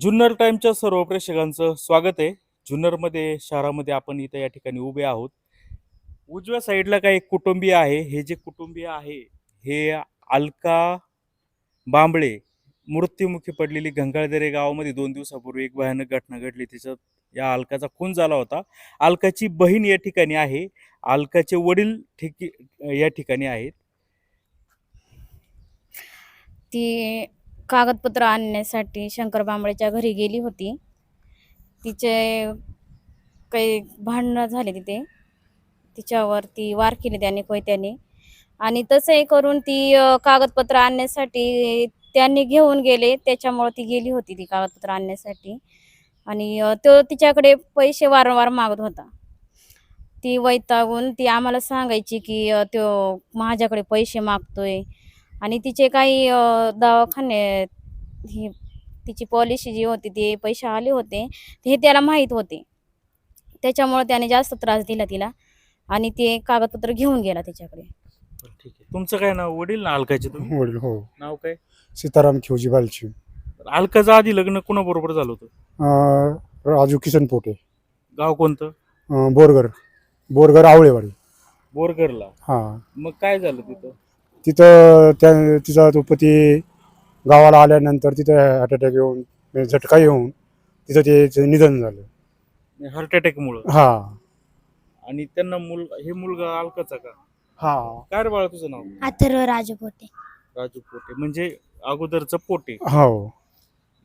जुन्नर टाईमच्या सर्व प्रेक्षकांचं स्वागत आहे. जुन्नरमध्ये शहरामध्ये आपण इथं या ठिकाणी उभे आहोत. उजव्या साईडला काही कुटुंबीय आहे. हे जे कुटुंबीय आहे हे अलका बांबळे मृत्युमुखी पडलेली गंगाळदरे गावामध्ये दोन दिवसापूर्वी एक भयानक घटना घडली. त्याच्यात या अलकाचा खून झाला होता. अलकाची बहीण या ठिकाणी आहे. अलकाचे वडील ठिकी या ठिकाणी आहेत. ती कागदपत्र आणण्यासाठी शंकर बांबळेच्या घरी गेली होती. तिचे काही भांडणं झाले तिथे. तिच्यावर ती वार केली त्याने कोयत्याने आणि तसंही करून ती कागदपत्र आणण्यासाठी त्यांनी घेऊन गेले. त्याच्यामुळं ती गेली होती ती कागदपत्र आणण्यासाठी. आणि तो तिच्याकडे पैसे वारंवार मागत होता. ती वैतागून ती आम्हाला सांगायची की तो माझ्याकडे पैसे मागतोय. आणि तिचे काही दवाखाने ही तिची पॉलिसी जी होती ते पैसे आले होते. हे त्याला माहीत होते. त्याच्यामुळे त्याने जास्त त्रास दिला तिला आणि ते कागदपत्र घेऊन गेला त्याच्याकडे. ठीक आहे. तुमचं काय नाव? वडील ना अलकाचे तुम्ही? वडील हो. नाव काय? सीताराम खिवजी बालची अलकाचं आधी लग्न कोणाबरोबर झालं होतं? अं, राजू किसन पोटे. गाव कोणतं? अं, बोरगर बोरगर आवळेवाडी. बोरगरला हां. मग काय झालं तिथं? तिथं त्या तिचा तो पती गावाला आल्यानंतर तिथं हार्ट अटॅक येऊन म्हणजे झटका येऊन तिथं ते निधन झालं. हार्ट अटॅक मुळे हा. आणि त्यांना मुल हे मुलगा अलकाचा का? हा. काय रे बाळा तुझं नाव? अथर्व राजपोटे राजू पोटे म्हणजे अगोदरचं पोटे. हो.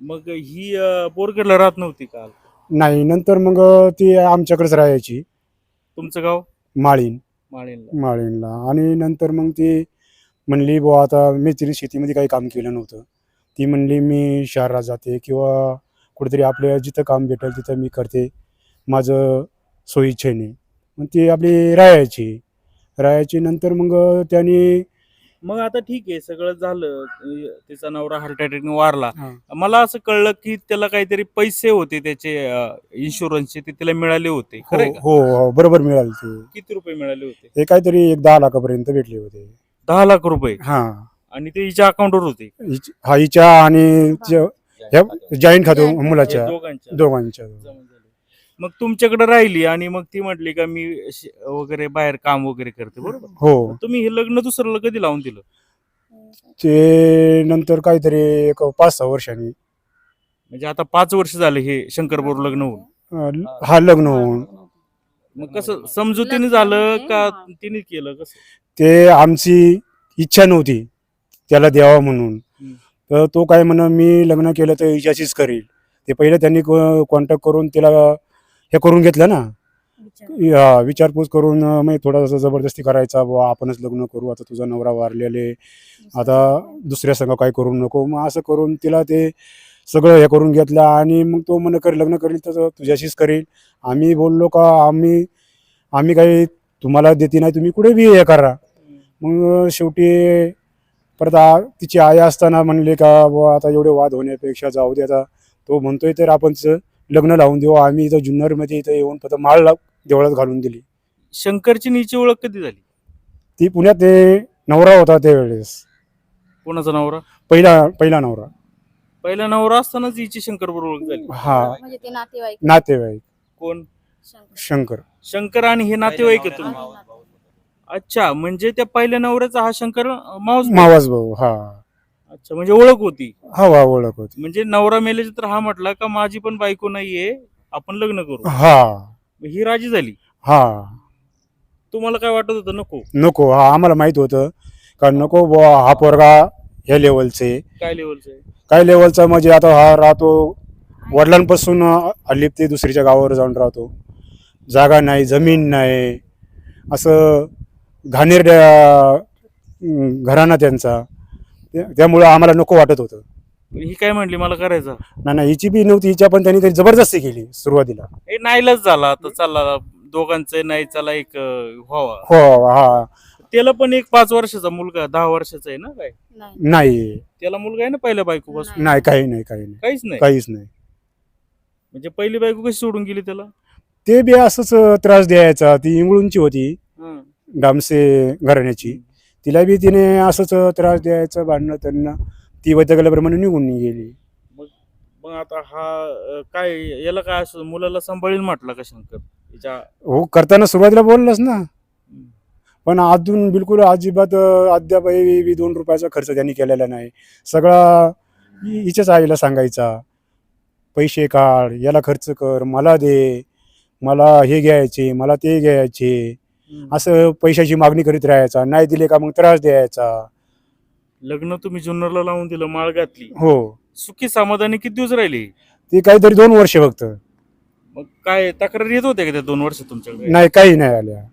मग ही अं, बोरगरला राहत नव्हती का? नाही नंतर मग ती आमच्याकडेच राहायची. तुमचं गाव? माळीन माळीनला माळीनला आणि नंतर मग ती म्हणली बुवा आता मी तिने शेतीमध्ये काही काम केलं नव्हतं. ती म्हणली मी शहरात जाते किंवा कुठेतरी आपल्या जिथं काम भेटेल तिथं मी करते. माझं सोयीच्छेने मग ती आपली राहायची राहायची नंतर मग त्यांनी मग आता ठीक आहे सगळं झालं. तिचा नवरा हार्ट अटॅकने वारला. मला असं कळलं की त्याला काहीतरी पैसे होते त्याचे इन्शुरन्सचे ते त्याला मिळाले होते. हो खरंय का? हो हो बरोबर मिळाले ते. किती रुपये मिळाले होते? हे काहीतरी एक दहा लाखापर्यंत भेटले होते. दहा लाख रुपये. हा. आणि ते हिच्या अकाउंटवर होते. हिच- हा हिच्या आणि ह्या जॉईंट खातो मुलाच्या. दोघांच्या. मग तुमच्याकडे राहिली आणि मग ती म्हटली का मी श- वगैरे बाहेर काम वगैरे करते बरोबर? हो. तुम्ही हे लग्न दुसऱ्याला कधी लावून दिलं? ते नंतर काहीतरी एक पाच सहा वर्षांनी. म्हणजे आता पाच वर्ष झाले हे शंकर बरोबर लग्न होऊन. अं, हा लग्न होऊन. मग कसं समजुतीने झालं का. तिने केलं कसं? ते आमची इच्छा नव्हती त्याला द्यावा म्हणून. तर तो काय म्हण मी लग्न केलं तर हिच्याशीच करील. ते पहिले त्यांनी कॉन्टॅक्ट करून तिला हे करून घेतलं ना. विचारपूस करून मग थोडासा जबरदस्ती करायचा बुवा आपणच लग्न करू आता तुझा नवरा वारलेले आता दुसऱ्या संघ काय करू नको. मग असं करून तिला ते सगळं हे करून घेतलं आणि मग तो म्हण कर लग्न करील तर तुझ्याशीच करील. आम्ही बोललो का आम्ही आम्ही काही तुम्हाला देते नाही तुम्ही कुठे बी हे करा. मग शेवटी परत आ तिची आई असताना म्हणले का बुवा आता एवढे वाद होण्यापेक्षा जाऊ दे आता. तो म्हणतोय तर आपण लग्न लावून देऊ. आम्ही इथं जुन्नरमध्ये इथं येऊन फक्त माळ लाव देवळात घालून दिली. शंकरची नीची ओळख कधी झाली? ती पुण्यात ते नवरा होता त्यावेळेस. कोणाचा नवरा? पहिला पहिला नवरा. पहिला नवरा असतानाच हिची शंकर बरोबर ओळख झाली. हा. म्हणजे ते नातेवाईक. नातेवाईक. कोण? शंकर. शंकर. शंकर आणि हे नातेवाईक आहे तुम्ही. अच्छा म्हणजे त्या पहिल्या नवऱ्याचा हा शंकर अं, मावस भाऊ. मावाज भाऊ हा. अच्छा म्हणजे ओळख होती? हा वा ओळख होती. म्हणजे नवरा मेल्याचे तर हा म्हटला का माझी पण बायको नाहीये आपण लग्न करू. हा. ही राजी झाली? हा. तुम्हाला काय वाटत होतं नको? नको हा आम्हाला माहीत होतं. का नको बुवा हा पोरगा ह्या लेवलचे काय लेवलचं काय लेवलचा म्हणजे आता हा राहतो वडिलांपासून हल्ली ते दुसरीच्या गावावर जाऊन राहतो. जागा नाही जमीन नाही. असं घाणेर घराणा त्यांचा. त्या- त्यामुळं आम्हाला नको वाटत होतं. ही काय म्हणली? मला करायचा. ना नाही हिची बी नव्हती हिच्या पण त्यांनी तरी जबरदस्ती केली सुरुवातीला. हे नाईलाच झाला. आता चालला दोघांचं नाही चला एक अं, व्हावा. हो हा. त्याला पण एक पाच वर्षाचा मुलगा दहा वर्षाचा आहे ना काय? नाही. नाही. त्याला मुलगा आहे ना पहिल्या बायको पासून? नाही. काही नाही काही नाही. काहीच नाही? काहीच नाही. म्हणजे पहिली बायको कशी सोडून गेली त्याला? ते बी असंच त्रास द्यायचा. ती इंगळूंची होती. हं. डामसे घराण्याची. तिला बी तिने असंच त्रास द्यायचं भांडणं त्यांना ती वैद्यकाल्याप्रमाणे निघून गेली. मग आता हा अं, काय याला काय असं मुलाला सांभाळील म्हटला का शंकर? हो करताना सुरुवातीला बोललाच ना. पण अजून बिलकुल अजिबात अं, अद्यापही बी दोन रुपयाचा खर्च त्यांनी केलेला नाही. सगळा हि- हिच्याच आईला सांगायचा पैसे काढ याला खर्च कर मला दे मला हे घ्यायचे मला ते घ्यायचे. असं पैशाची मागणी करीत राहायचा नाही दिले का मग त्रास द्यायचा. लग्न तुम्ही जुन्नरला लावून दिलं माळ घातली. हो. सुखी समाधानी किती दिवस राहिली? ते काहीतरी दोन वर्ष फक्त. मग काय तक्रार येत होते का त्या दोन वर्ष तुमच्याकडे? नाही काही नाही आल्या.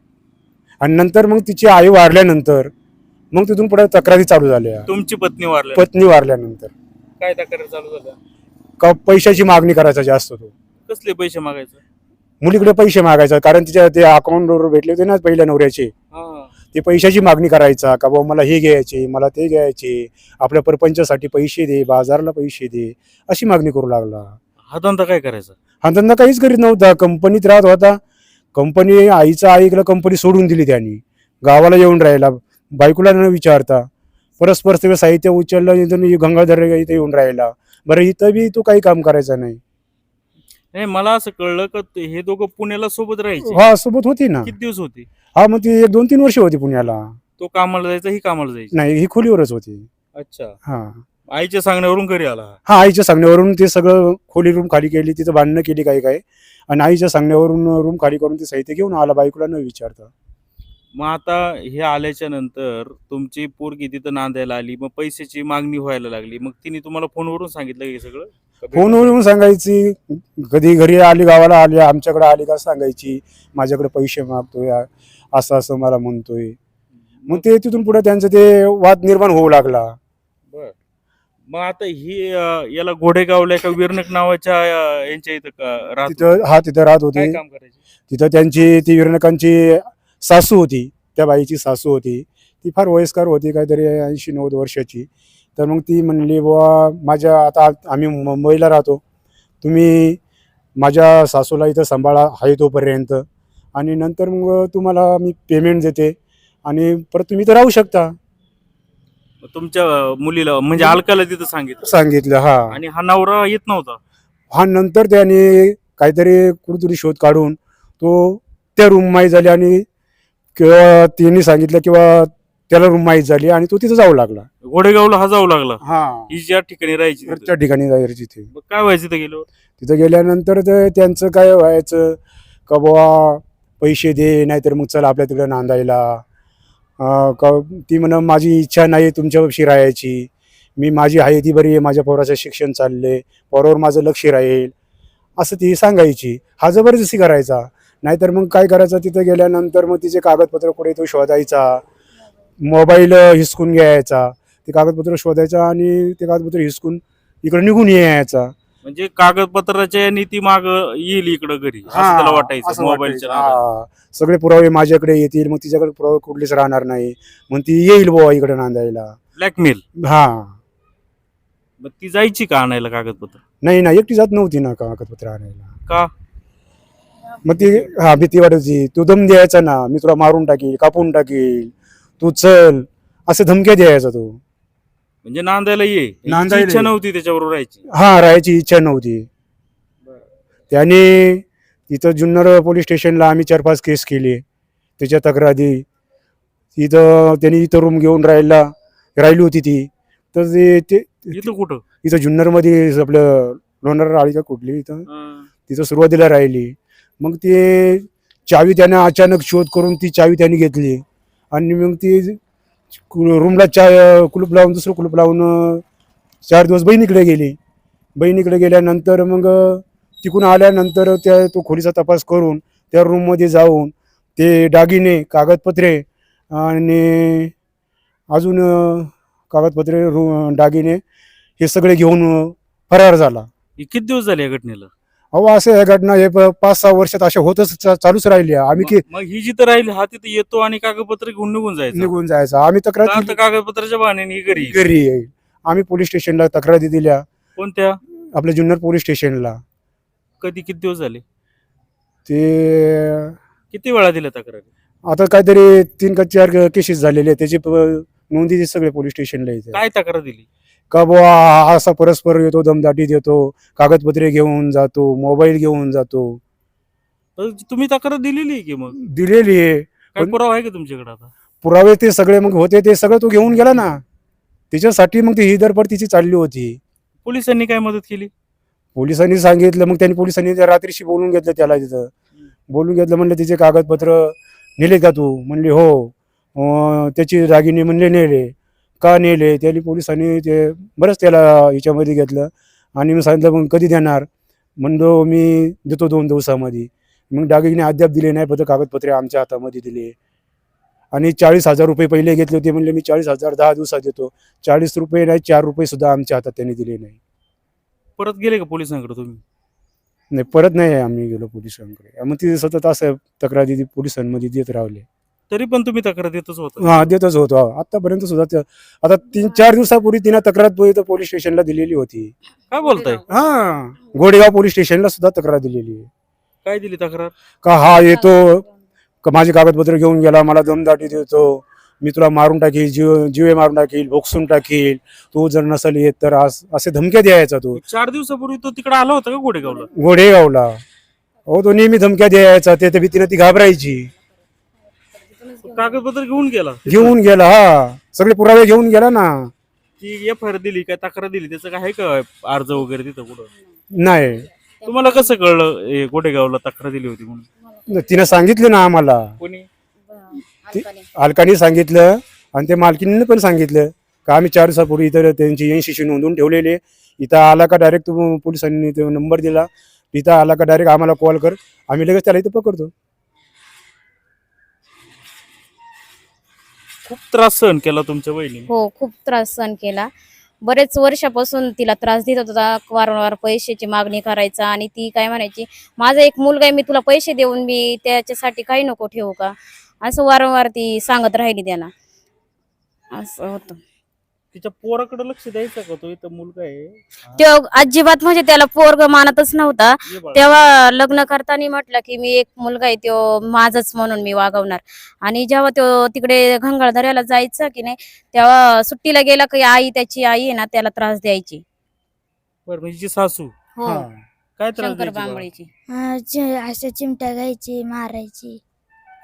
आणि नंतर मग तिची आई वारल्यानंतर मग तिथून पुढे तक्रारी चालू झाल्या. तुमची पत्नी वारल्या पत्नी वारल्यानंतर. काय तक्रार चालू झाल्या? का पैशाची मागणी करायचा जास्त तो. कसले पैसे मागायचं? मुलीकडे पैसे मागायचा कारण तिच्या ते अकाउंटवर भेटले होते ना पहिल्या नवऱ्याचे. ते पैशाची मागणी करायचा का बाबा मला हे घ्यायचे मला ते घ्यायचे आपल्या परपंचासाठी पैसे दे बाजारला पैसे दे अशी मागणी करू लागला. हा धंदा काय करायचा? हा धंदा काहीच करीत नव्हता कंपनीत राहत होता. कंपनी आईचा आईला कंपनी सोडून दिली त्यांनी. गावाला येऊन राहिला बायकोला न विचारता. परस्पर सगळं साहित्य उचललं गंगाधर इथे येऊन राहिला. बरं इथं बी तू काही काम करायचं नाही. नाही मला असं कळलं का ते- हे दोघं पुण्याला सोबत राहायचे. हा सोबत होती ना. किती दिवस होते? हा मग ती एक दोन तीन वर्ष होती पुण्याला. तो कामाला जायचा ही कामाला जायची. नाही ही खोलीवरच होती. अच्छा. हा. आईच्या सांगण्यावरून घरी आला हा. हा आईच्या सांगण्यावरून ते सगळं खोली रूम खाली केली तिथं भांडणं केली काही काय आणि आईच्या सांगण्यावरून रूम खाली करून ते साहित्य घेऊन आला बायकोला न विचारता. मग आता हे आल्याच्यानंतर तुमची पोरगी तिथं नांदायला आली मग पैशाची मागणी व्हायला लागली. मग तिने तुम्हाला फोनवरून सांगितलं हे सगळं? फोनवरून सांगायची कधी घरी आली गावाला आली आमच्याकडे आली का सांगायची माझ्याकडे पैसे मागतोय असं असं मला म्हणतोय. मग ते तिथून पुढे त्यांचं ते वाद निर्माण होऊ लागला. बर. मग आता ही अं, याला घोडेगावला एका विरनक नावाच्या अं, यांच्या इथं का- राहत होते. तिथं हा तिथं राहत होते. काय काम करायचे? तिथं त्यांची ती विरणकांची सासू होती त्या बाईची सासू होती. ती फार वयस्कर होती काहीतरी ऐंशी नव्वद वर्षाची. तर मग ती म्हणली बुवा माझ्या आता आम्ही मुंबईला राहतो. तुम्ही माझ्या सासूला इथं सांभाळा आहे तोपर्यंत. आणि नंतर मग तुम्हाला मी पेमेंट देते. आणि परत तुम्ही इथं राहू शकता. तुमच्या मुलीला म्हणजे अलकाला तिथं सांगितलं. सांगितलं हा. आणि हा नवरा येत नव्हता. हा नंतर त्याने काहीतरी कुठेतरी शोध काढून तो त्या रूम माहीत झाली आणि किंवा तिने सांगितलं किंवा त्याला रूम माहीत झाली आणि तो तिथं जाऊ लागला. घोडेगावला हा जाऊ लागला. हा. ही ज्या ठिकाणी राहायची तिथं. घरच्या ठिकाणी जायची तिथे मग काय व्हायचं तिथं गेलो तिथं गेल्यानंतर ते त्यांचं काय व्हायचं? का बुवा पैसे दे नाहीतर मग चल आपल्या तिकडे नांदायला. अं, का ती म्हण माझी इच्छा नाही तुमच्यापाशी राहायची. मी माझी आहे ती बरी आहे माझ्या पोराचं शिक्षण चालले पोरावर माझं लक्ष राहील. असं ती सांगायची. हा जबरदस्ती करायचा. नाहीतर मग काय करायचं? तिथं गेल्यानंतर मग तिचे कागदपत्र कुठे तो शोधायचा? मोबाईल हिसकून घ्यायचा. ते कागदपत्र शोधायचा आणि ते कागदपत्र हिसकून इकडे निघून यायचा. म्हणजे कागदपत्राच्या नीती माग येईल इकडं घरी त्याला वाटायचं मोबाईलच्या. हा. सगळे पुरावे माझ्याकडे येतील मग तिच्याकडे पुरावे कुठलेच राहणार नाही. मग ती येईल बुवा इकडे नांदायला. ब्लॅकमेल हा. मग ती जायची का आणायला कागदपत्र? नाही ना एकटी जात नव्हती ना कागदपत्र आणायला. का? मग ती हा भीती वाटायची. तू दम द्यायचा ना. मी तुला मारून टाकील कापून टाकील. तू चल. असे धमक्या द्यायचा तो. म्हणजे नांदायला ये. हिची नांदायला इच्छा ये. नव्हती त्याच्याबरोबर राहायची. हा राहायची इच्छा नव्हती. त्याने इथं जुन्नर पोलीस स्टेशनला आम्ही चार पाच केस केली. त्याच्या तक्रारी. इथं त्यांनी इथं रूम घेऊन राहिला. राहिली होती ती. तर ते ते इथं कुठं? इथं जुन्नरमध्ये आपलं लोणार आळी का कुठली इथं? तिथं सुरुवातीला राहिली. मग ते चावी त्याने अचानक शोध करून ती चावी त्याने घेतली. आणि मग ती रूमला चा कुलूप लावून दुसरं कुलूप लावून चार दिवस बहिणीकडे गेली. बहिणीकडे गेल्यानंतर मग तिकून आल्यानंतर त्या तो खोलीचा तपास करून त्या रूममध्ये जाऊन ते दागिने कागदपत्रे आणि अजून कागदपत्रे रू दागिने हे सगळे घेऊन फरार झाला. किती दिवस झाले या घटनेला? अहो असं या घटना हे प- पाच सहा वर्षात अशा होतच चा- चालूच राहिल्या आम्ही की मग- ही जिथं राहिली हा तिथे येतो आणि कागदपत्र घेऊन निघून जायचं. निघून जायचं. आम्ही तक्रार का तर दिली- कागदपत्राच्या बहाण्याने ही घरी घरी येईल. आम्ही पोलीस स्टेशनला तक्रारी दिल्या कोणत्या? आपल्या जुन्नर पोलीस स्टेशनला. कधी किती दिवस झाले? ते किती वेळा दिल्या तक्रारी? आता काहीतरी तीन का चार केसेस झालेले आहेत. त्याची प- नोंदी सगळे पोलीस स्टेशनला येते काय तक्रार दिली? का बुवा असा परस्पर येतो दमदाटी देतो कागदपत्रे घेऊन जातो मोबाईल घेऊन जातो. तर तुम्ही तक्रार दिलेली आहे की मग? दिलेली आहे. काय पण- पुरावा आहे का तुमच्याकडे आता? पुरावे ते सगळे मग होते ते सगळं तो घेऊन गेला ना. त्याच्यासाठी मग ती ही धडपड तिची चालली होती. पोलिसांनी काय मदत केली? पोलिसांनी सांगितलं मग त्यांनी पोलिसांनी त्या रात्रीशी बोलून घेतलं त्याला तिथं. बोलून घेतलं म्हणलं तिचे कागदपत्र नेले का तू? म्हणले हो. अं, त्याची दागिने म्हणले नेले. का नेले? त्यांनी पोलिसांनी ते बरंच त्याला ह्याच्यामध्ये घेतलं. आणि मी सांगितलं मग कधी देणार? म्हणलो मी देतो दोन दिवसामध्ये. मग दागिने अद्याप दिले नाही फक्त कागदपत्रे आमच्या हातामध्ये दिले. आणि चाळीस हजार रुपये पहिले घेतले होते म्हणले मी चाळीस हजार दहा दिवसात देतो. चाळीस रुपये नाही चार रुपये सुद्धा आमच्या हातात त्यांनी दिले नाही. परत गेले का पोलिसांकडे तुम्ही? नाही परत नाही आम्ही गेलो पोलिसांकडे. मग ती सतत असं तक्रारी पोलिसांमध्ये देत राहिले. तरी पण तुम्ही तक्रार देतच होता. हा देतच होतो. आतापर्यंत सुद्धा त्या- आता तीन चार दिवसापूर्वी तिनं तक्रार इथं पोलीस स्टेशनला दिलेली होती. काय बोलताय? हा गोडेगाव पोलीस स्टेशनला सुद्धा तक्रार दिलेली. आहे काय दिली तक्रार? का हा येतो का माझे कागदपत्र घेऊन गेला मला दमदाटी देतो मी तुला मारून टाकील जीव जीवे मारून टाकील भोगसून टाकील तू जर नसेल येत तर आज असे धमक्या द्यायचा तो. चार दिवसापूर्वी तो तिकडे आला होता का गोडेगावला गोडेगावला हो तो नेहमी धमक्या द्यायचा ते त्या भीतीनं ती घाबरायची. कागदपत्र घेऊन गेला. घेऊन गेला हा. सगळे पुरावे घेऊन गेला ना. ती एफ आय आर दिली काय तक्रार दिली त्याचं काय आहे का अर्ज वगैरे तिथं कुठं? नाही. तुम्हाला कसं कळलं हे गोडेगावला तक्रार दिली होती म्हणून? तिनं सांगितलं ना आम्हाला. कोणी. अलकानी सांगितलं आणि ते मालकीने पण सांगितलं का आम्ही चार दिवसापूर्वी इथं त्यांची एनशीशी नोंदवून ठेवलेले इथं आला का डायरेक्ट पोलिसांनी तो नंबर दिला. इथं आला का डायरेक्ट आम्हाला कॉल कर. आम्ही लगेच त्याला इथं पकडतो. खूप त्रास सहन केला तुमच्या बहिणीने हो खूप त्रास सहन केला. बरेच वर्षापासून तिला त्रास देत होता वारंवार पैशाची मागणी करायचा आणि ती काय म्हणायची माझा एक मुलगा आहे मी तुला पैसे देऊन मी त्याच्यासाठी काही नको ठेवू का? असं वारंवार ती सांगत राहिली त्याला. असं होतं. तिच्या पोराकडे लक्ष द्यायचं का? तो इथं मुलगा आहे. तो अजिबात म्हणजे त्याला पोरग मानतच नव्हता. ये बाळा. तेव्हा लग्न करताना म्हटलं की मी एक मुलगा आहे तो माझाच म्हणून मी वागवणार. आणि जेव्हा तो तिकडे घंगाळदऱ्याला जायचं की नाही तेव्हा सुट्टीला गेला की आई त्याची आई आहे ना त्याला त्रास द्यायची. बरं म्हणजे सासू. हो. काय त्रास शंकर द्यायची बाळा? बांबळीची. अं, जे अशा चिमट्या घ्यायची मारायची.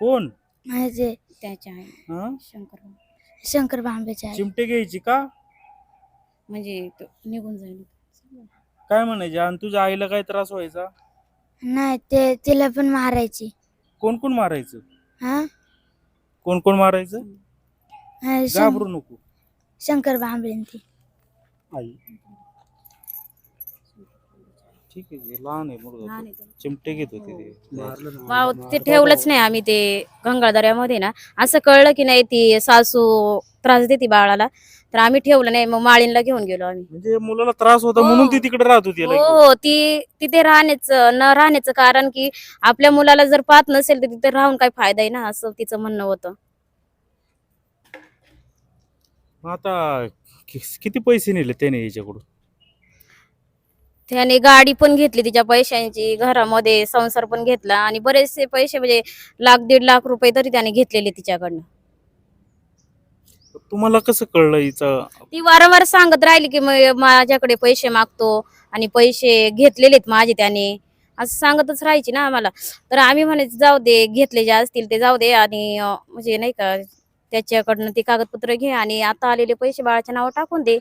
कोण? म्हणजे त्याच्या आई. हा? शंकर बांबळे. शंकर बांबेच्या आई. चिमटे घ्यायची का? म्हणजे तो निघून जाईल. काय म्हणायचे? आणि तुझ्या आईला काय त्रास व्हायचा? नाही ते तिला पण मारायची. कोण कोण मारायचं? हा? कोण कोण मारायचं शं- घाबरू नको. शंकर बांबळे ती. आई. ठीक आहे ते लहान आहे मुलगा लहान तो. आहे तो. चिमटे घेत होते ते वाव ते ठेवलंच नाही आम्ही ते गंगाळदऱ्यामध्ये ना असं कळलं की नाही ती सासू त्रास देते बाळाला तर आम्ही ठेवलं नाही मग माळींला घेऊन गेलो आम्ही म्हणजे मुलाला त्रास होता हो. म्हणून ती तिकडे राहत होती हो लगेच. हो ती तिथे राहण्याचं न राहण्याचं कारण की आपल्या मुलाला जर पाहत नसेल तर तिथे राहून काय फायदा आहे ना असं तिचं म्हणणं होतं मग आता कि- किती पैसे नेले त्याने याच्याकडून त्याने गाडी पण घेतली तिच्या पैशांची घरामध्ये संसार पण घेतला आणि बरेचसे पैसे म्हणजे लाख दीड लाख रुपये तरी त्याने घेतलेले तिच्याकडनं. तुम्हाला कसं कळलं हिचं? ती वारंवार सांगत राहिली की "म- माझ्याकडे पैसे मागतो आणि पैसे घेतलेलेत माझे त्याने. असं सांगतच राहायची ना आम्हाला. तर आम्ही म्हणायचं जाऊ दे घेतले जे असतील ते जाऊ दे आणि अं, म्हणजे नाही का त्याच्याकडनं ते कागदपत्र घे आणि आता आलेले पैसे बाळाच्या नावावर टाकून दे.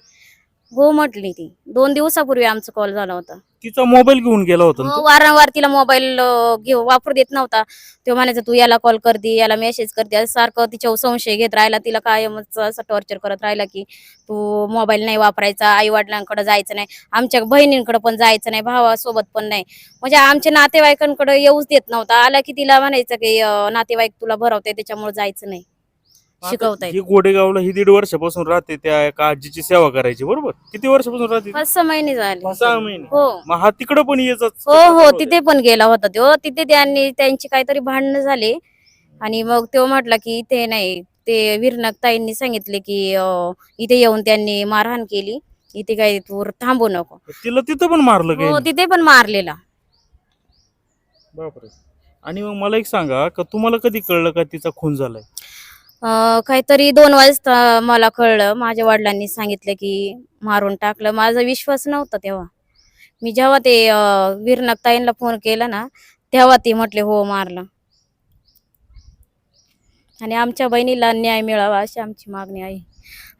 हो म्हटली ती. दोन दिवसापूर्वी आमचा कॉल झाला होता. तिचा मोबाईल घेऊन गेला होता ना तो? वारंवार तिला मोबाईल घेऊ वापरू देत नव्हता. तो म्हणायचा तू याला कॉल करते याला मेसेज करते असं सारखं तिच्यावर संशय घेत राहिला. तिला कायमच असं टॉर्चर करत राहिला की तू मोबाईल नाही वापरायचा आई वडिलांकडे जायचं नाही. आमच्या बहिणींकडे पण जायचं नाही भावासोबत पण नाही. म्हणजे आमच्या नातेवाईकांकडे येऊच देत नव्हता. आला की तिला म्हणायचं की अं, नातेवाईक तुला भरवते त्याच्यामुळे जायचं नाही. शिकवतायत. ही गोडेगावला ही दीड वर्षापासून राहते त्या एका आजीची सेवा करायची बरोबर? किती वर्षापासून राहते? ती? पाच सहा महिने झाले. सहा महिने. हो. मग हा तिकडे पण यायचा हो हो तिथे पण गेला होता तो. तिथे त्यांनी त्यांची काहीतरी भांडणं झाले. आणि मग तो म्हटला की इथे नाही ते वीरनाग ताईंनी सांगितले की अं, इथे येऊन त्यांनी मारहाण केली. इथे काही तू थांबू नको. तिला तिथं पण मारलं हो तिथे पण मारलेला. बापरे. आणि मग मला एक सांगा का तुम्हाला कधी कळलं का तिचा खून झालाय? काहीतरी दोन वाजता मला कळलं. माझ्या वडिलांनी सांगितलं की मारून टाकलं. माझा विश्वास नव्हता तेव्हा. मी जेव्हा ते अं, वीरनागताईंना फोन केला ना तेव्हा ते म्हटले हो मारलं. आणि आमच्या बहिणीला न्याय मिळावा अशी आमची मागणी आहे.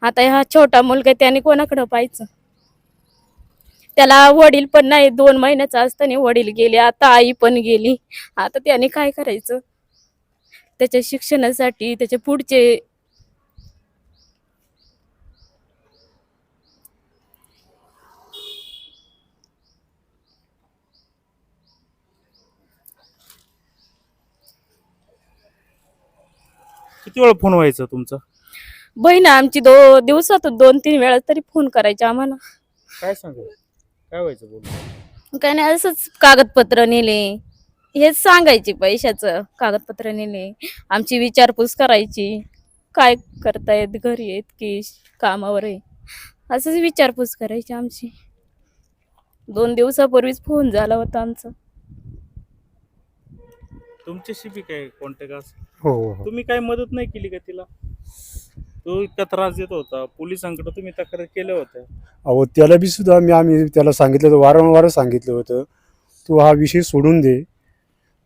आता हा छोटा मुलगा त्याने कोणाकडं पाहायचं? त्याला वडील पण नाही. दोन महिन्याचा असताना वडील गेले. आता आई पण गेली. आता त्याने काय करायचं? त्याच्या शिक्षणासाठी त्याचे पुढचे किती वेळा फोन व्हायचा तुमचा? बहीण आमची दो दिवसातून दोन तीन वेळा तरी फोन करायचा आम्हाला. काय सांगायचं काय व्हायचं बोल काय नाही असंच कागदपत्र नेले. हेच सांगायचे पैशाचं कागदपत्र नेले आमची विचारपूस करायची. काय करतायत घरी आहेत की कामावर आहे? असंच विचारपूस करायची आमची. दोन दिवसापूर्वीच फोन झाला होता आमचा. तुमच्याशी बी काय कॉन्टॅक्ट असं हो हो. तुम्ही काय मदत नाही केली का तिला? तो इतका त्रास देत होता. पोलिसांकडे तुम्ही तक्रार केल्या होत्या. अहो त्याला बी सुद्धा मी आम्ही त्याला सांगितलं होतं वारंवार सांगितलं होतं. तू हा विषय सोडून दे.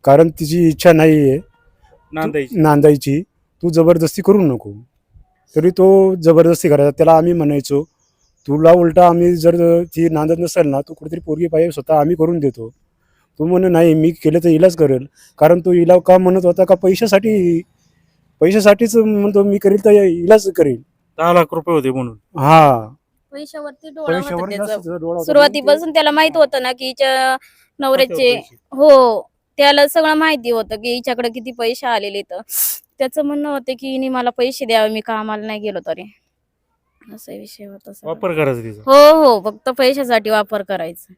कारण तिची इच्छा नाही आहे नांदायची. नांदायची. तू जबरदस्ती करू नको. तरी तो जबरदस्ती करायचा. त्याला आम्ही म्हणायचो तुला उलटा आम्ही जर ती नांदत नसेल ना तू कुठेतरी पोरगी पाहिजे स्वतः आम्ही करून देतो. तू म्हण नाही मी केलं तर इलाज करेल. कारण तो इला का म्हणत होता का पैशासाठी पैशासाठीच म्हणतो मी करेल तर इलाज करेल. दहा लाख रुपये होते म्हणून. हा. पैशावरती डोळा होता पैशावर त्याचा. जास्त डोळा होता. सुरुवातीपासून त्याला माहीत होतं ना की हिच्या नवऱ्याचे पैसे. हो. त्याला सगळं माहिती होतं की हिच्याकडे किती पैसे आलेले तर त्याचं म्हणणं होतं की हिने मला पैसे द्यावे मी कामाला नाही गेलो तरी. असा विषय होता सगळा. वापर करायचा तिचा? हो हो फक्त पैशासाठी वापर करायचा.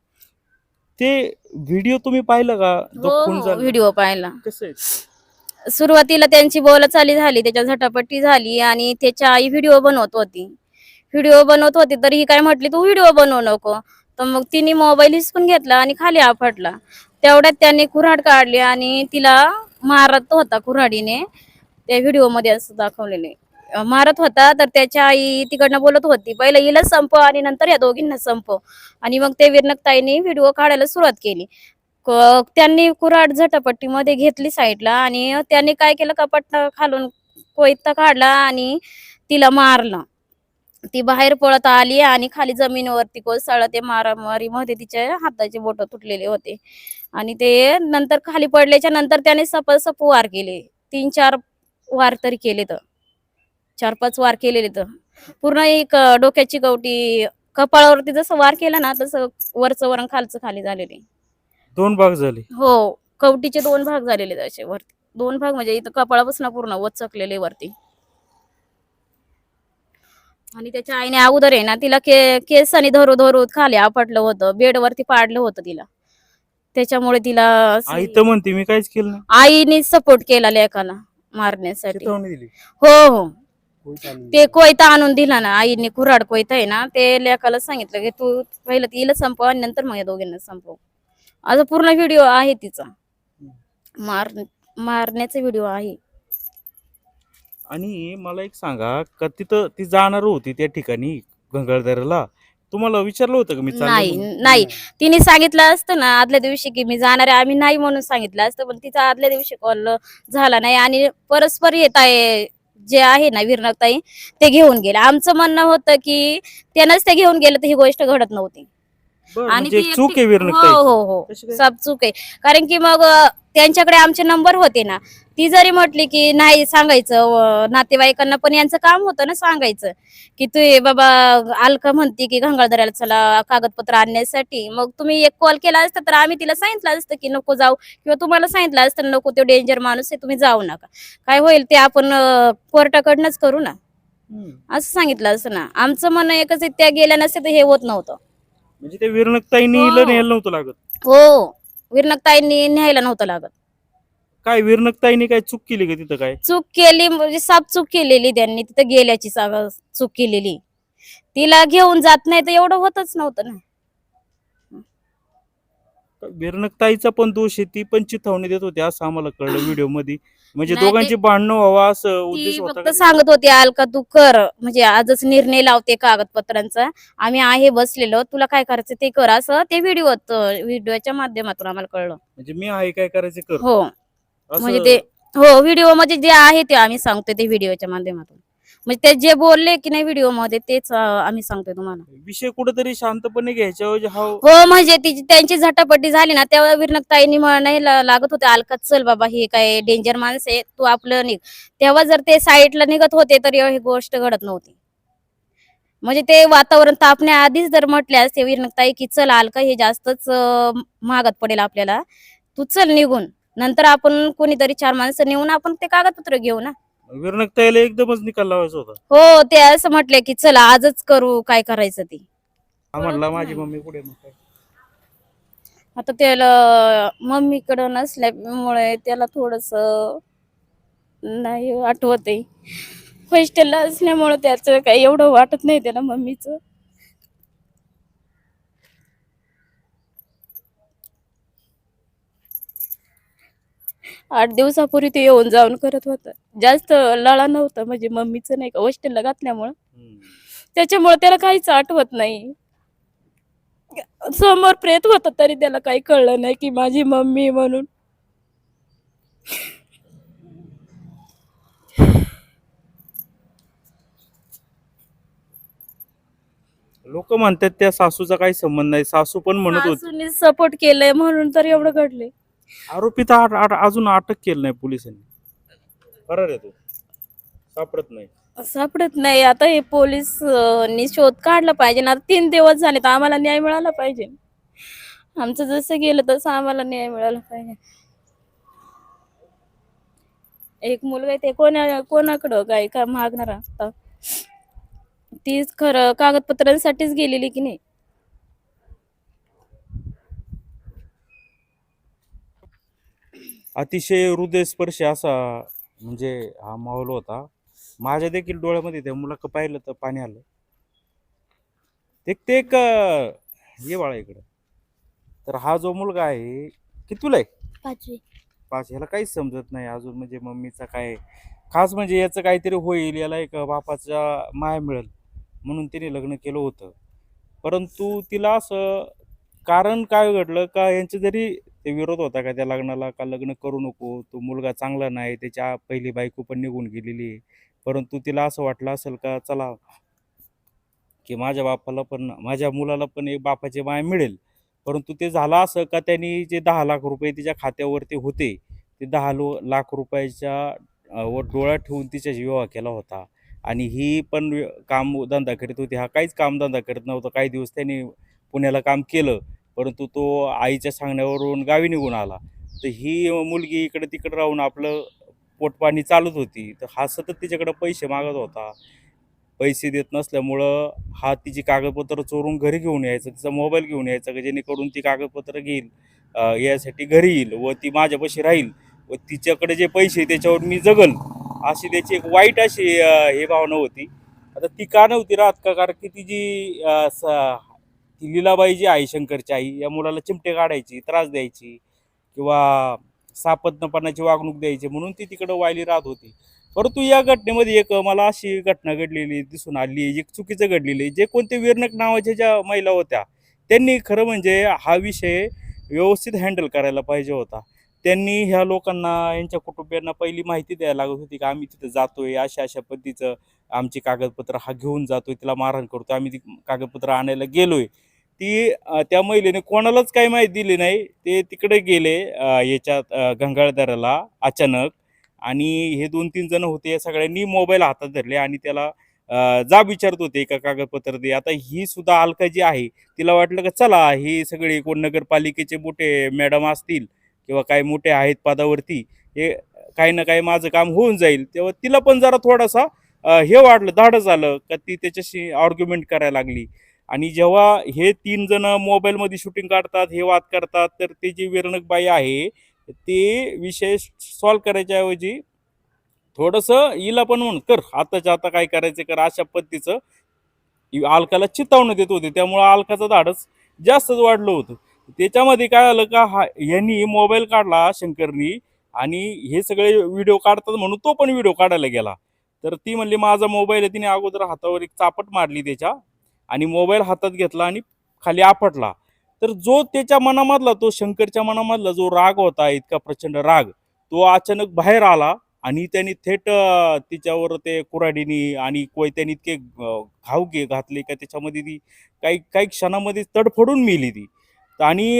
ते व्हिडिओ तुम्ही पाहिलं का? जो खून हो झाला? व्हिडिओ पाहिला. कसं आहे? सुरुवातीला त्यांची बोलचाली झाली त्याच्या झटापट्टी झाली आणि त्याच्या आई व्हिडिओ बनवत होती. व्हिडिओ बनवत होती तर ही काय म्हटली तू व्हिडिओ बनवू नको. तर मग तिने मोबाईल हिसकून घेतला आणि खाली आपटला. तेवढ्यात त्याने कुऱ्हाड काढली आणि तिला मारत होता कुऱ्हाडीने. त्या व्हिडिओमध्ये असं दाखवलेले मारत होता तर त्याच्या आई तिकडनं बोलत होती पहिलं हिला संप आणि नंतर या दोघींना संप. आणि मग ते विरनकताईने व्हिडिओ काढायला सुरुवात केली. त्यांनी कुऱ्हाड झटापट्टीमध्ये घेतली साईडला आणि त्यांनी काय केलं? कपाट खालून कोयता काढला आणि तिला मारलं. ती बाहेर पळत आली आणि खाली जमिनीवरती कोसळलं. ते मारामारीमध्ये तिच्या हाताचे बोट तुटलेले होते. आणि ते नंतर खाली पडल्याच्या नंतर त्याने सपासप वार केले. तीन चार वार तरी केले तर चार पाच वार केलेले तर पूर्ण एक डोक्याची गवटी कपाळावरती जसं वार केला ना तसं वरचं वरण खालचं खाली झालेले. दोन भाग झाले. हो कवटीचे दोन भाग झालेले तसे वरती. दोन भाग म्हणजे इथं कपाळापासून पूर्ण वचकलेले वरती. आणि त्याच्या आईने अगोदर आहे ना तिला के केसाने धरू धरू खाली आपटलं होतं बेडवरती पाडलं होतं तिला. त्याच्यामुळे तिला असं- आई तर म्हणते मी काहीच केलं नाही. आईने सपोर्ट केला लेकाला मारण्यासाठी. दिली. हो हो. ते कोयता आणून दिला ना आईने कुऱ्हाड कोयता आहे ना ते लेकाला सांगितलं की तू पहिलं तिला संपव आणि नंतर मग या दोघींना संपव. आता पूर्ण व्हिडिओ आहे तिचा. मार मारण्याचा व्हिडिओ आहे. आणि मला एक सांगा का तिथं ती जाणार होती त्या ठिकाणी गंगाळदऱ्याला तुम्हाला विचारलं होतं का मी चालले नाही म्हणून? नाही. तिने सांगितलं असतं ना आदल्या दिवशी की मी जाणार आहे आम्ही नाही म्हणून सांगितलं असतं पण तिचा आदल्या दिवशी कॉल झाला नाही आणि परस्पर येत आहे जे आहे ना विरनकताई ते घेऊन गेले. आमचं म्हणणं होतं की त्यानंच ते घेऊन गेलं तर ही गोष्ट घडत नव्हती. बरं, आणि म्हणजे ती चूक आहे हो हो हो. कशी काय? सब चूक आहे. कारण की मग अ, त्यांच्याकडे आमचे नंबर होते ना. ती जरी म्हटली की नाही सांगायचं नातेवाईकांना पण यांचं काम होतं ना सांगायचं. की तू बाबा अलका म्हणते की गंगाधराला चला कागदपत्र आणण्यासाठी. मग तुम्ही एक कॉल केला असता तर आम्ही तिला सांगितलं असतं की नको जाऊ. किंवा तुम्हाला सांगितलं असतं नको तो डेंजर माणूस आहे तुम्ही जाऊ नका. काय होईल ते आपण कोर्टाकडनंच करू ना. असं सांगितलं असं ना. आमचं म्हणणं एकच आहे, त्या गेल्या नसते तर हे होत नव्हतं. म्हणजे ते विरणकताईनी हो. न्यायला नव्हतं लागत. हो. विरनकताईंनी न्यायला नव्हतं लागत. काय विरणकताईनी काय चूक केली का तिथं काय? चूक केली म्हणजे साप चूक केलेली त्यांनी तिथं गेल्याची चूक केलेली. तिला घेऊन जात नाही तर एवढं होतच नव्हतं ना. विरणकताईचा पण दोष आहे ती पण चिथावणी देत होती असं आम्हाला कळलं व्हिडिओमध्ये म्हणजे नाही, ते- दोघांची भांडणं व्हावं असं उद्देश ती होता फक्त का? सांगत होती अलका तू कर म्हणजे आजच निर्णय लावते कागदपत्रांचा. आम्ही आहे बसलेलो तुला काय करायचं ते कर असं ते व्हिडिओ व्हिडिओच्या माध्यमातून आम्हाला कळलं. म्हणजे मी आहे काय करायचं कर. हो. म्हणजे ते हो व्हिडिओमध्ये जे आहे ते आम्ही सांगतोय ते व्हिडिओच्या माध्यमातून. म्हणजे ते जे बोलले की नाही व्हिडिओमध्ये तेच आम्ही सांगतोय तुम्हाला. विषय कुठेतरी शांतपणे घ्यायच्या ऐवजी हा हो म्हणजे ती त्यांची झटापटी झाली ना तेव्हा विरनकताईंनी म्हणायला लागत होते अलका चल बाबा हे काय डेंजर माणसं आहे तू आपलं निघ. तेव्हा जर ते साईडला निघत होते तर ही गोष्ट घडत नव्हती. म्हणजे ते वातावरण तापण्याआधीच जर म्हटले असते विरनकताई की चल अलका हे जास्तच अं, महागात पडेल आपल्याला. तू चल निघून. नंतर आपण कोणीतरी चार माणसं नेऊन आपण ते कागदपत्र घेऊ ना विरणकताईला एकदमच निकाल लावायचा होता हो ते असं म्हटले की चला आजच करू काय करायचं ते हा म्हणला माझी. मम्मी कुठे आहे मग काय? आता त्याला मम्मीकडं नसल्यामुळे त्याला थोडस नाही आठवत आहे हॉस्टेलला असल्यामुळे त्याचं काही एवढं वाटत नाही त्याला मम्मीचं आठ दिवसापूर्वी ते येऊन जाऊन करत होता. जास्त लळा नव्हता म्हणजे मम्मीचं नाही का हॉस्टेलला घातल्यामुळं. त्याच्यामुळे त्याला काहीच आठवत नाही. समोर प्रेत होत तरी त्याला काही कळलं नाही की माझी मम्मी म्हणून. लोक म्हणतात त्या सासूचा काही संबंध नाही. सासू पण म्हणत होती. सपोर्ट केलंय म्हणून तर एवढं घडले आरोपी तर आट- आट- अजून अटक केलं नाही पोलिसांनी. फरार आहे तो. सापडत नाही. सापडत नाही. आता हे पोलीस अं, नी शोध काढला पाहिजे. ना आता तीन दिवस झाले तर आम्हाला न्याय मिळाला पाहिजे. आमचं जसं गेलं तसं आम्हाला न्याय मिळाला पाहिजे. एक मुलगा आहे ते कोणा कोणाकडं काय का मागणार? आता तीच खरं कागदपत्रांसाठीच गेलेली की नाही? अतिशय हृदयस्पर्शी असा म्हणजे हा माहोल होता. माझ्या देखील डोळ्यामध्ये त्या मुलाक पाहिलं तर पाणी आलं. ते ते एक ये बाळा इकडं. तर हा जो मुलगा आहे कितवीला आहे? पाचवी. पाच ह्याला काहीच समजत नाही. अजून म्हणजे मम्मीचा काय खास म्हणजे याचं काहीतरी होईल याला एक बापाचा माया मिळेल म्हणून तिने लग्न केलं होतं. परंतु तिला असं कारण काय घडलं? का यांचे जरी ते विरोध होता का त्या लग्नाला? का लग्न करू नको? तो मुलगा चांगला नाही त्याच्या पहिली बायको पण निघून गेलेली आहे. परंतु तिला असं वाटलं असेल का चला की माझ्या बापाला पण माझ्या मुलाला पण एक बापाची माय मिळेल. परंतु ते झालं असं का त्यांनी जे दहा लाख रुपये तिच्या खात्यावरती होते ते दहा लो लाख रुपयाच्या वर डोळा ठेवून तिच्याशी विवाह केला होता. आणि ही पण काम धंदा करीत होती. हा काहीच कामधंदा करत नव्हता. काही दिवस त्यांनी पुण्याला काम केलं परंतु तो आईच्या सांगण्यावरून गावी निघून आला. तर ही मुलगी इकडं तिकडं राहून आपलं पोटपाणी चालत होती. तर हा सतत तिच्याकडं पैसे मागत होता. पैसे देत नसल्यामुळं हा तिची कागदपत्र चोरून घरी घेऊन यायचं तिचा मोबाईल घेऊन यायचा की जेणेकरून ती कागदपत्र घेईल यासाठी घरी येईल व ती माझ्यापाशी राहील व तिच्याकडे जे पैसे त्याच्यावर मी जगल. अशी त्याची एक वाईट अशी हे भावना होती. आता ती का नव्हती राहत का? कारण की ती जी स- ती लिलाबाई जी आहे शंकरची आई या मुलाला चिमटे काढायची त्रास द्यायची किंवा सापत्नपणाची वागणूक द्यायची म्हणून ती तिकडं वायली राहत होती. परंतु या घटनेमध्ये एक मला अशी घटना घडलेली दिसून आली एक चुकीचं घडलेली. जे कोणते वीरनक नावाच्या ज्या महिला होत्या त्यांनी खरं म्हणजे हा विषय व्यवस्थित हँडल करायला पाहिजे होता. त्यांनी ह्या लोकांना यांच्या कुटुंबियांना पहिली माहिती द्यायला लागत होती की आम्ही तिथं जातोय अशा अशा पद्धतीचं. आमची कागदपत्र हा घेऊन जातोय तिला मारहाण करतो आम्ही ती कागदपत्र आणायला गेलोय. ती त्या महिलेने कोणालाच काही माहिती दिली नाही. ते तिकडे गेले याच्यात गंगाळदऱ्याला अचानक आणि हे दोन तीन जण होते या सगळ्यांनी मोबाईल हातात धरले आणि त्याला जा विचारत होते का कागदपत्र दे. आता ही सुद्धा अलका जी आहे तिला वाटलं का चला ही सगळी कोण नगरपालिकेचे मोठे मॅडम असतील किंवा काही मोठे आहेत पदावरती हे काही ना काही माझं काम होऊन जाईल. तेव्हा तिला पण जरा थोडासा हे वाढलं धाडं झालं का ती त्याच्याशी आर्ग्युमेंट करायला लागली. आणि जेव्हा हे तीन जण मोबाईलमध्ये शूटिंग काढतात हे वाद करतात तर ते जी विरणक बाई आहे ते विषय सॉल्व करायच्याऐवजी थोडंसं हिला पण म्हण कर आताच्या आता काय करायचं कर अशा पद्धतीचं आलकाला अलकाला चितावणं देत होते. त्यामुळं अलकाचं धाडस जास्तच वाढलं होतं. त्याच्यामध्ये काय आलं का हा यांनी मोबाईल काढला शंकरनी आणि हे सगळे व्हिडिओ काढतात म्हणून तो पण व्हिडिओ काढायला गेला. तर ती म्हणली माझा मोबाईल आहे. तिने अगोदर हातावर एक चापट मारली त्याच्या आणि मोबाईल हातात घेतला आणि खाली आपटला. तर जो त्याच्या मनामधला तो शंकरच्या मनामधला जो राग होता इतका प्रचंड राग तो अचानक बाहेर आला आणि त्यांनी थेट तिच्यावर ते कुऱ्हाडीनी आणि कोयत्यानी इतके घाव घे घातले का त्याच्यामध्ये ती काही काही क्षणामध्ये तडफडून मिली ती. आणि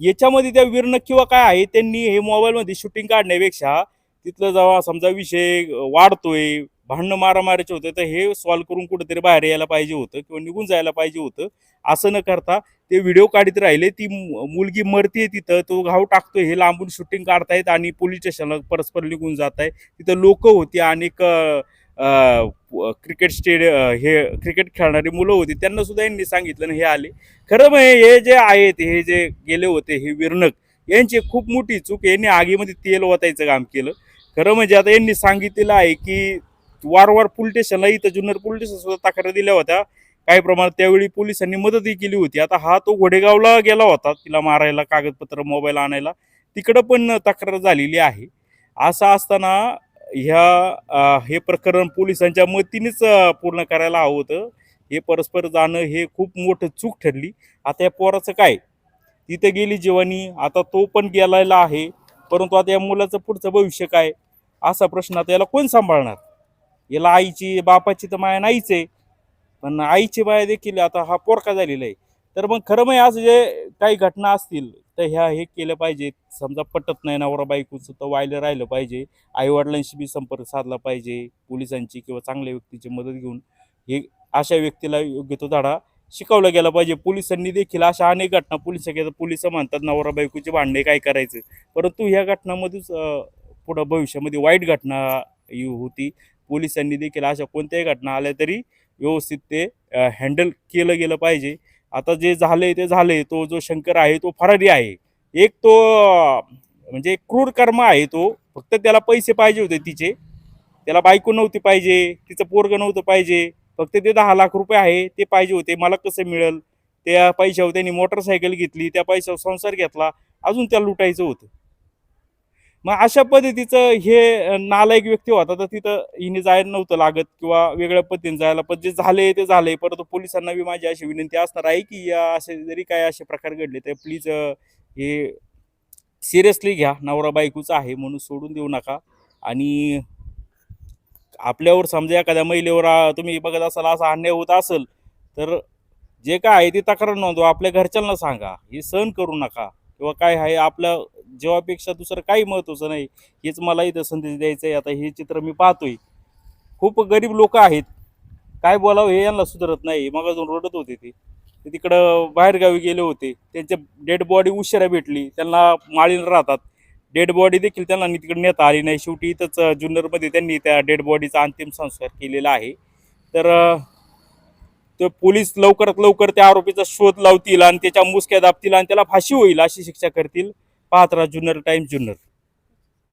याच्यामध्ये त्या वीरनं किंवा काय आहे त्यांनी हे मोबाईलमध्ये शूटिंग काढण्यापेक्षा तिथलं जेव्हा समजा विषय वाढतोय भांडणं मारामारीचे होते तर हे सॉल्व्ह करून कुठेतरी बाहेर यायला पाहिजे होतं किंवा निघून जायला पाहिजे होतं असं न करता ते व्हिडिओ काढत राहिले. ती मुलगी मरते तिथं तो घाव टाकतोय हे लांबून शूटिंग काढतायत आणि पोलीस स्टेशनला परस्पर निघून जात आहे तिथं लोक होती अनेक क्रिकेट स्टेडियम हे क्रिकेट खेळणारी मुलं होती. त्यांना सुद्धा यांनी सांगितलं आणि हे आले. खरं म्हणजे हे जे आहेत हे जे गेले होते हे विरणक यांची खूप मोठी चूक यांनी आगीमध्ये तेल ओतायचं काम केलं. खरं म्हणजे आता यांनी सांगितलेलं आहे की वारंवार पोलीस स्टेशनला इथं जुन्नर पोलीस स्टेशन सुद्धा तक्रार दिल्या होत्या. काही प्रमाणात त्यावेळी पोलिसांनी मदतही केली होती. आता हा तो घोडेगावला गेला होता तिला मारायला कागदपत्र मोबाईल आणायला. तिकडं पण तक्रार झालेली आहे. असं असताना ह्या हे प्रकरण पोलिसांच्या मतीनेच पूर्ण करायला हवं होतं. हे परस्पर जाणं हे खूप मोठं चूक ठरली. आता या पोराचं काय? तिथे गेली जीवानी. आता तो पण गेलेला आहे. परंतु आता या मुलाचं पुढचं भविष्य काय? असा प्रश्न आता याला कोण सांभाळणार? याला आईची बापाची तर माया नाहीच आहे. पण आईची माया देखील आता हा पोरका झालेला आहे. तर मग खरं म्हणजे असं जे काही घटना असतील तर ह्या हे केलं पाहिजे. समजा पटत नाही नवरा बायकोचं तर व्हायला राहिलं पाहिजे. आईवडिलांशी बी संपर्क साधला पाहिजे. पोलिसांची किंवा चांगल्या व्यक्तीची मदत घेऊन हे अशा व्यक्तीला योग्य तो धडा शिकवला गेला पाहिजे. पोलिसांनी देखील अशा अनेक घटना पोलीस पोलीस म्हणतात नवरा बायकोची भांडणे काय करायचं? परंतु ह्या घटनामध्येच पुढं भविष्यामध्ये वाईट घटना ही होती. पोलिसांनी देखील अशा कोणत्याही घटना आल्या तरी व्यवस्थित ते हँडल केलं गेलं पाहिजे. आता जे झालंय ते झालंय. तो जो शंकर आहे तो फरारी आहे. एक तो म्हणजे क्रूर कर्म आहे तो. फक्त त्याला पैसे पाहिजे होते तिचे. त्याला बायको नव्हती पाहिजे. तिचं पोरगं नव्हतं पाहिजे. फक्त ते दहा लाख रुपये आहे ते पाहिजे होते. मला कसं मिळेल? त्या पैशावर त्यांनी मोटरसायकल घेतली. त्या पैशावर संसार घेतला. अजून त्याला लुटायचं होतं. मग अशा पद्धतीचं हे नालायक व्यक्ती होता तर तिथं हिने जायला नव्हतं लागत किंवा वेगळ्या पद्धतीने जायला पण जे झाले ते झाले. परंतु पोलिसांना बी माझी अशी विनंती असणार आहे की या असे जरी काय असे प्रकार घडले तर प्लीज हे सिरियसली घ्या. नवरा बायकोचं आहे म्हणून सोडून देऊ नका. आणि आपल्यावर समजा एखाद्या महिलेवर तुम्ही बघत असाल असा अन्याय होत असेल तर जे काय आहे ते तक्रार नोंदवा. आपल्या घरच्यांना सांगा. हे सहन करू नका. किंवा काय आहे आपल्या जेवापेक्षा दुसरं काही महत्त्वाचं नाही हेच मला इथं संदेश द्यायचं आहे आता हे चित्र मी पाहतोय. खूप गरीब लोक आहेत. काय बोलावं हे यांना सुधारत नाही. मग अजून रडत होते ते. ते तिकडं बाहेरगावी गेले होते. त्यांच्या डेड बॉडी उशिरा भेटली. त्यांना माळीन राहतात. डेड बॉडी देखील त्यांना तिकडे नेता आली नाही. शेवटी इथंच अं, जुन्नरमध्ये त्यांनी त्या डेड बॉडीचा अंतिम संस्कार केलेला आहे. तर तर तो पोलीस लवकरात लवकर त्या आरोपीचा शोध लावतील आणि त्याच्या मुसक्या दाबतील आणि त्याला फाशी होईल अशी शिक्षा करतील. पाहत राहा जुन्नर टाइम जुन्नर.